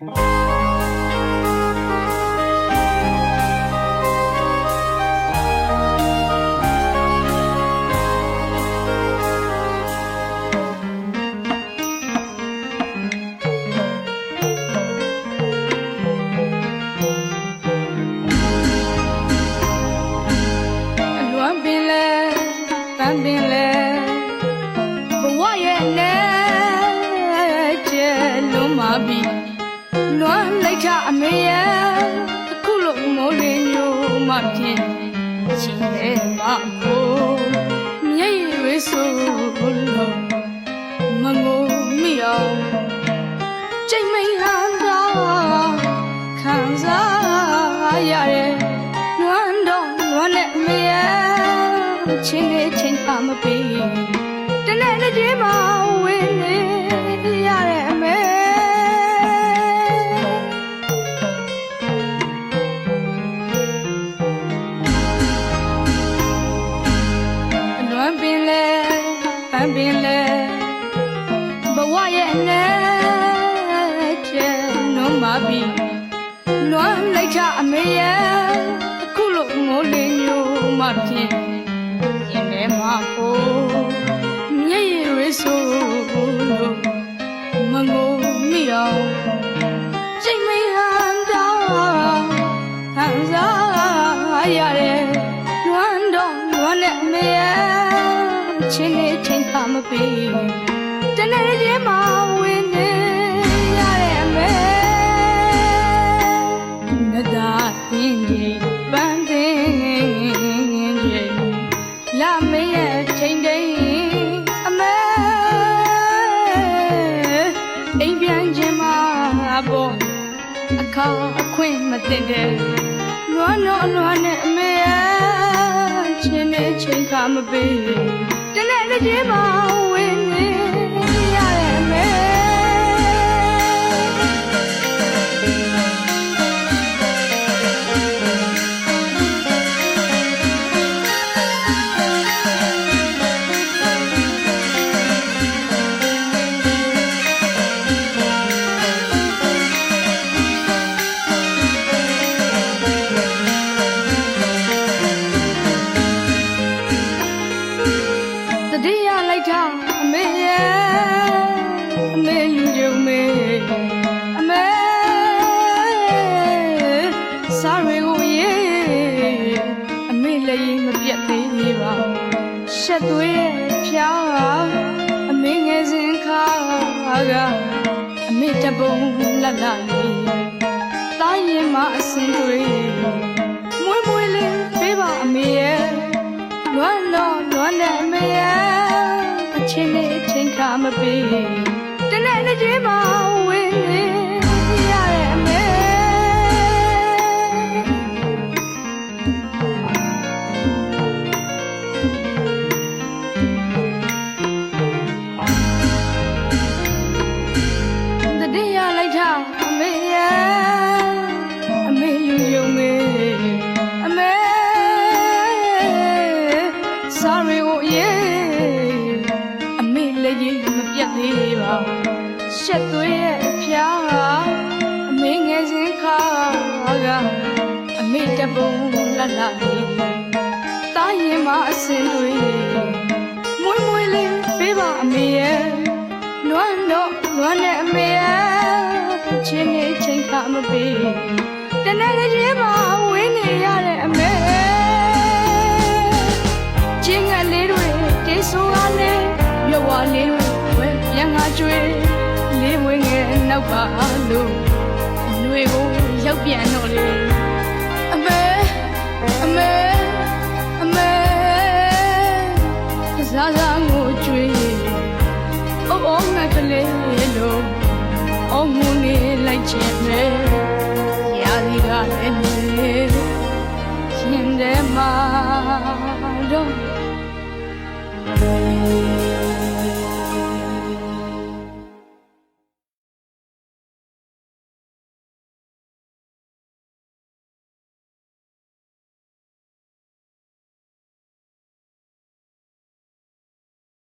အ လွမ်းလိုက်ချအမေရဲ့အခုလိုမိုးလင်းညိုမှဖြစ်ရှင်တဲ့မကိုမြေရွေးဆိုလို့မငိုမိအောင်ချိန်မိန်ဟန်သာခံစားရတဲ့နွမ်းတော့နွမ်းနဲ့အမေရဲ့ချင်းလေးချင်းပါမပေးတနေ့တစ်ချိန်မှဝင်းနေ ပန်းပင်လဲဘဝရဲ့အနဲ့ကျဲနုံးမာပြီလွမ်းလိုက်ချအမေရဲ့အခုလိုမိုးလင်းညိုမှဖြစ်ရင်ထဲမှာကိုမျက်ရည်ရဆိုလို့ ချင်းလေးချင်းပါမပေးတနေ့ချင်းမှဝင်နေရတဲ့အမေငါသာတင်းကြီးပန်းတင်းကြီးလာမေရဲ့ချိန်တိုင်းအမေအိမ်ပြန်ခြင်းမှာပေါ့အခါအခွင့်မတင်တဲ့လွမ်းတော့လွမ်းနဲ့အမေရဲ့ချင်းနဲ့ချိန်ခါမပေး တနေ့တစ်ချိန်မှဝင် ရှက်သွေးရဲ့ဖြာအမေငယ်စဉ်ခါကအမေတပုံလက်လာလေးတားရင်မအစင်တွေ သေးပါရှက်သွေးရဲ့အဖျားအမေငယ်စဉ်ခါကအမေတပုံလတ်လာလေးတားရင်မအစင်တွေမွေးမွေးလေးပေးပါအမေရဲ့နွမ်းတော့နွမ်းနဲ့အမေရဲ့ချင်းနေချင်းခါမပေးတနေ့တစ်ချိ ပြန်ငါကျွေးလေးဝင်းငယ်နောက်ပါလို့ຫນွေကိုရောက်ပြန်တော့လေအမေအမေအမေဇာဇာကိုကျွေးအိုးအိုးငါကလေးလို့အော်မူနေလိုက်ချင်တယ်ရာဒီကလည်းနေရှင်တဲ့မှာတော့